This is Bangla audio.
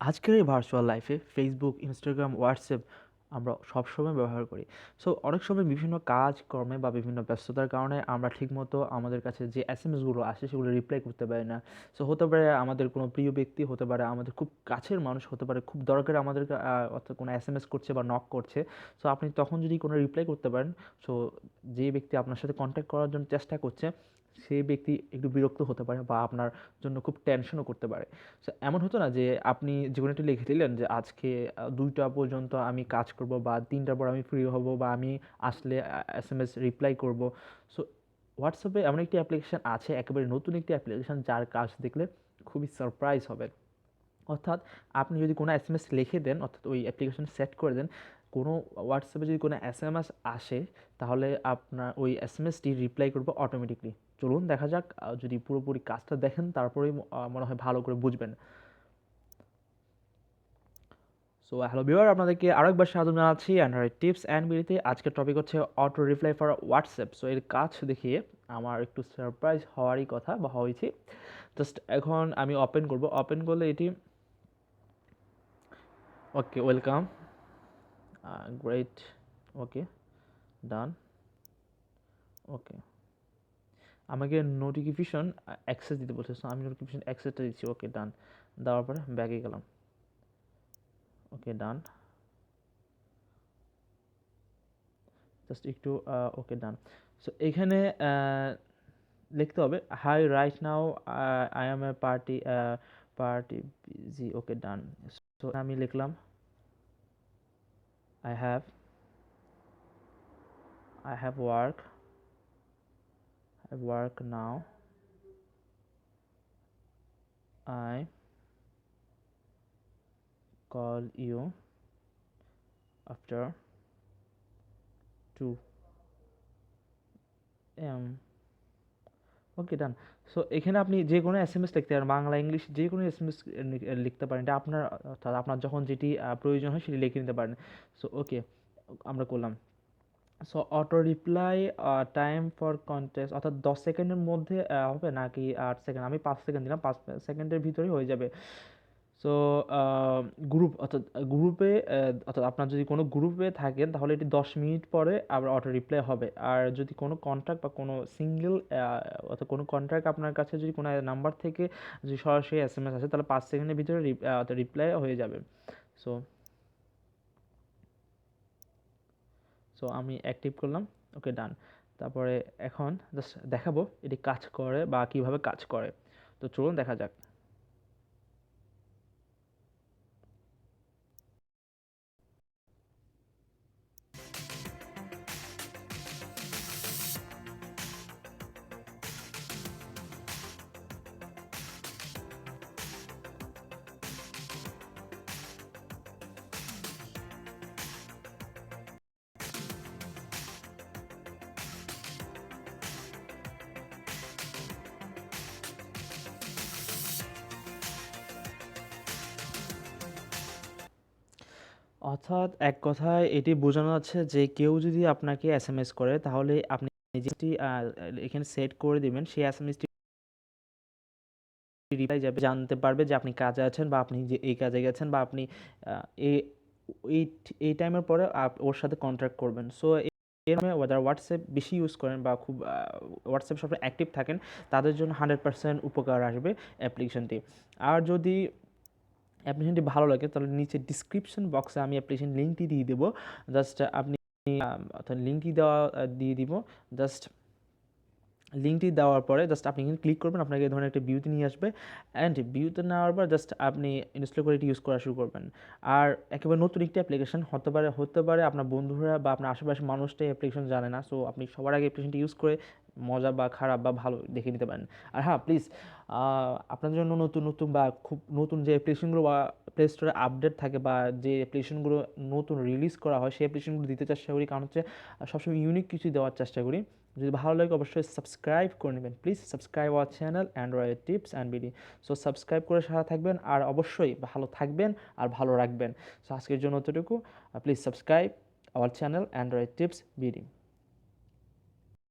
আজকের এই ভার্চুয়াল লাইফে ফেসবুক ইনস্টাগ্রাম হোয়াটসঅ্যাপ আমরা সবসময় ব্যবহার করি। সো অনেক সময় বিভিন্ন কাজ কর্মে বা বিভিন্ন ব্যস্ততার কারণে আমরা ঠিকমতো আমাদের কাছে যে এস এম এসগুলো আসে সেগুলো রিপ্লাই করতে পারি না। সো হতে পারে আমাদের কোনো প্রিয় ব্যক্তি, হতে পারে আমাদের খুব কাছের মানুষ, হতে পারে খুব দরকার আমাদের অর্থাৎ কোনো এস এম এস করছে বা নক করছে। সো আপনি তখন যদি কোনো রিপ্লাই করতে পারেন সো যে ব্যক্তি আপনার সাথে কন্ট্যাক্ট করার জন্য চেষ্টা করছে সেই ব্যক্তি একটু বিরক্ত হতে পারে বা আপনার জন্য খুব টেনশনও করতে পারে। সো এমন হতো না যে আপনি জীবনে একটু লিখে দিলেন যে আজকে দুইটা পর্যন্ত আমি কাজ করব বা তিনটার পর আমি ফ্রি হব বা আমি আসলে এস এম এস রিপ্লাই করব সো হোয়াটসঅ্যাপে এমন একটি অ্যাপ্লিকেশান আছে, একেবারে নতুন একটি অ্যাপ্লিকেশান যার কাজ দেখলে খুবই সারপ্রাইজ হবে অর্থাৎ আপনি যদি কোনো এস এম এস লিখে দেন, অর্থাৎ ওই অ্যাপ্লিকেশন সেট করে দেন কোনো হোয়াটসঅ্যাপে যদি কোনো এস এম এস আসে, তাহলে আপনার ওই এস এম এসটি রিপ্লাই করব অটোমেটিকলি চলুন, দেখা যাক যদি পুরোপুরি কাজটা দেখেন, তারপরেই মনে হয় ভালো করে বুঝবেন। সো হ্যালো বিওয়ার আপনাদেরকে আরেকবার স্বাগত জানাচ্ছি অ্যান্ড্রয়েড টিপস অ্যান্ড বিলিতে আজকের টপিক হচ্ছে auto reply for WhatsApp so এর কাজ দেখিয়ে আমার একটু সারপ্রাইজ হওয়ারই কথা বা হয়েছি। জাস্ট এখন আমি ওপেন করব। ওপেন করলে এটি ওকে ওয়েলকাম গ্রেট ওকে ডান ওকে আমাকে নোটিফিকেশন অ্যাক্সেস দিতে বলছে সো আমি নোটিফিকেশন অ্যাক্সেসটা দিচ্ছি ওকে ডান দেওয়ার পরে ব্যাগে গেলাম ওকে ডান জাস্ট একটু ওকে ডান সো এখানে লিখতে হবে hi right now I am a party party busy okay done so আমি লিখলাম I have I have work I work now. I call you after 2 am okay done so এখানে আপনি যে কোনো এস এম এস লিখতে পারেন, বাংলা, ইংলিশ যে কোনো এস এম এস লিখতে পারেন। এটা আপনার, অর্থাৎ আপনার যখন যেটি প্রয়োজন হয় সেটি লিখে নিতে পারেন। সো ওকে আমরা করলাম। So auto reply time for contest অর্থাৎ দশ সেকেন্ডের মধ্যে হবে নাকি আট সেকেন্ড? আমি পাঁচ সেকেন্ড দিলাম, পাঁচ সেকেন্ডের ভিতরেই হয়ে যাবে। সো গ্রুপ অর্থাৎ গ্রুপে অর্থাৎ আপনার যদি কোনো গ্রুপে থাকেন, তাহলে এটি দশ মিনিট পরে আবার অটো রিপ্লাই হবে। আর যদি কোনো কন্ট্রাক্ট বা কোনো সিঙ্গেল অর্থাৎ কোনো কন্ট্রাক্ট আপনার কাছে যদি কোনো নাম্বার থেকে যদি সরাসরি এস এম এস আসে, তাহলে পাঁচ সেকেন্ডের ভিতরে রিপ্লাই হয়ে যাবে। সো সো আমি অ্যাক্টিভ করলাম। ওকে ডান তারপরে এখন জাস্ট দেখাবো এটি কাজ করে বা কীভাবে কাজ করে। তো চলুন দেখা যাক। অর্থাৎ এক কথায় এটি বোঝানো যাচ্ছে যে কেউ যদি আপনাকে এস এম এস করে, তাহলে আপনি যেটি এখানে সেট করে দিবেন। সেই এস এম এসটি রিপ্লাই যাবে, জানতে পারবে যে আপনি কাজে আছেন বা আপনি যে, এই কাজে গেছেন বা আপনি এই এই টাইমের পরে ওর সাথে কন্ট্যাক্ট করবেন। সো এর যারা হোয়াটসঅ্যাপ বেশি ইউজ করেন বা খুব হোয়াটসঅ্যাপ সবসময় অ্যাক্টিভ থাকেন, তাদের জন্য হান্ড্রেড পার্সেন্ট উপকার আসবে অ্যাপ্লিকেশনটি আর যদি অ্যাপ্লিকেশনটি ভালো লাগে, তাহলে নিচে ডিসক্রিপশন বক্সে আমি অ্যাপ্লিকেশন লিঙ্কটি দিয়ে দেবো। জাস্ট আপনি অর্থাৎ লিঙ্কটি দেওয়া দিয়ে দিব। জাস্ট লিঙ্কটি দেওয়ার পরে জাস্ট আপনি এখানে ক্লিক করবেন, আপনাকে এই ধরনের একটা বিউতে নিয়ে আসবে। অ্যান্ড বিউতে নেওয়ার পর জাস্ট আপনি ইনস্টল করে এটি ইউজ করা শুরু করবেন। আর একেবারে নতুন একটি অ্যাপ্লিকেশন হতে পারে হতে পারে আপনার বন্ধুরা বা আপনার আশেপাশের মানুষটাই অ্যাপ্লিকেশন জানে না। সো আপনি সবার আগে অ্যাপ্লিকেশনটি ইউজ করে মজা বা খারাপ বা ভালো দেখে নিতে পারেন। আর হ্যাঁ প্লিজ আপনার জন্য নতুন নতুন বা খুব নতুন যে অ্যাপ্লিকেশনগুলো বা প্লে স্টোরে আপডেট থাকে বা যে অ্যাপ্লিকেশনগুলো নতুন রিলিজ করা হয়, সেই অ্যাপ্লিকেশনগুলো দিতে চেষ্টা করি। কারণ হচ্ছে সবসময় ইউনিক কিছু দেওয়ার চেষ্টা করি। যদি ভালো লাগে, অবশ্যই সাবস্ক্রাইব করে নেবেন। Please subscribe our channel Android tips and BD so subscribe করে সারা থাকবেন আর অবশ্যই ভালো থাকবেন আর ভালো রাখবেন। সো আজকের জন্য অতটুকু please subscribe our channel Android tips BD